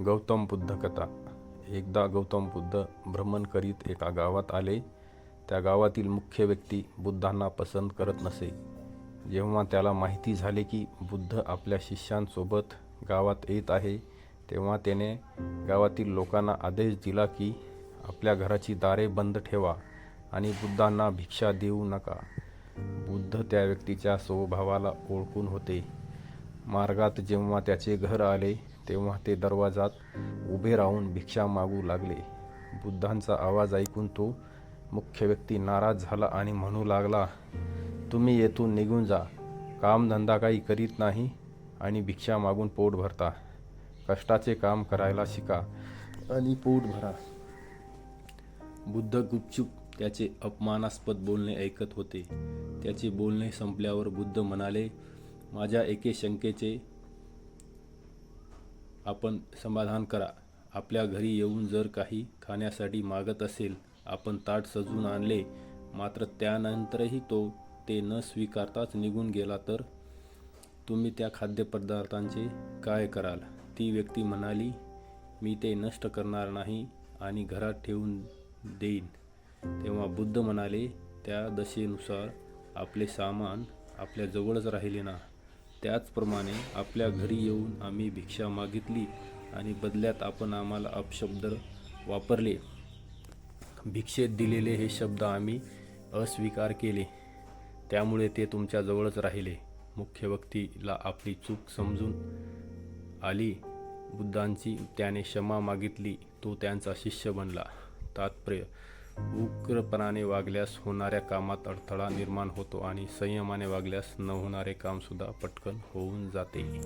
गौतम बुद्ध कथा. एकदा गौतम बुद्ध भ्रमण करीत एका गावात आले. त्या गावातील मुख्य व्यक्ती बुद्धांना पसंत करत नसे. जेव्हा त्याला माहिती झाले की बुद्ध आपल्या शिष्यांसोबत गावात येत आहे तेव्हा त्याने गावातील लोकांना आदेश दिला की आपल्या घराची दारे बंद ठेवा आणि बुद्धांना भिक्षा देऊ नका. बुद्ध त्या व्यक्तीच्या स्वभावाला ओळखून होते. मार्गात जेव्हा त्याचे घर आले तेव्हा ते दरवाजात उभे राहून भिक्षा मागू लागले. बुद्धांचा आवाज ऐकून तो मुख्य व्यक्ती नाराज झाला आणि म्हणू लागला तुम्ही येथून निघून जा. कामधंदा काही करीत नाही आणि भिक्षा मागून पोट भरता. कष्टाचे काम करायला शिका आणि पोट भरा. बुद्ध गुपचूप त्याचे अपमानास्पद बोलणे ऐकत होते. त्याचे बोलणे संपल्यावर बुद्ध म्हणाले माझ्या एके शंकेचे आपण समाधान करा. आपल्या घरी येऊन जर काही खाण्यासाठी मागत असेल आपण ताट सजवून आणले मात्र त्यानंतरही तो ते न स्वीकारताच निघून गेला तर? तुम्ही त्या खाद्यपदार्थांचे काय कराल? ती व्यक्ती म्हणाली मी ते नष्ट करणार नाही आणि घरात ठेवून देईन. तेव्हा बुद्ध म्हणाले त्या दशेनुसार आपले सामान आपल्या जवळच राहिले ना? त्याचप्रमाणे आपल्या घरी येऊन आम्ही भिक्षा मागितली आणि बदल्यात आपण आम्हाला अपशब्द वापरले. भिक्षेत दिलेले हे शब्द आम्ही अस्वीकार केले. त्यामुळे ते तुमच्याजवळच राहिले. मुख्य व्यक्तीला आपली चूक समजून आली. बुद्धांची त्याने क्षमा मागितली. तो त्यांचा शिष्य बनला. तात्पर्य उग्रपणाने वागल्यास होणाऱ्या कामात अडथळा निर्माण होतो आणि संयमाने वागल्यास न होणारे कामसुद्धा पटकन होऊन जाते.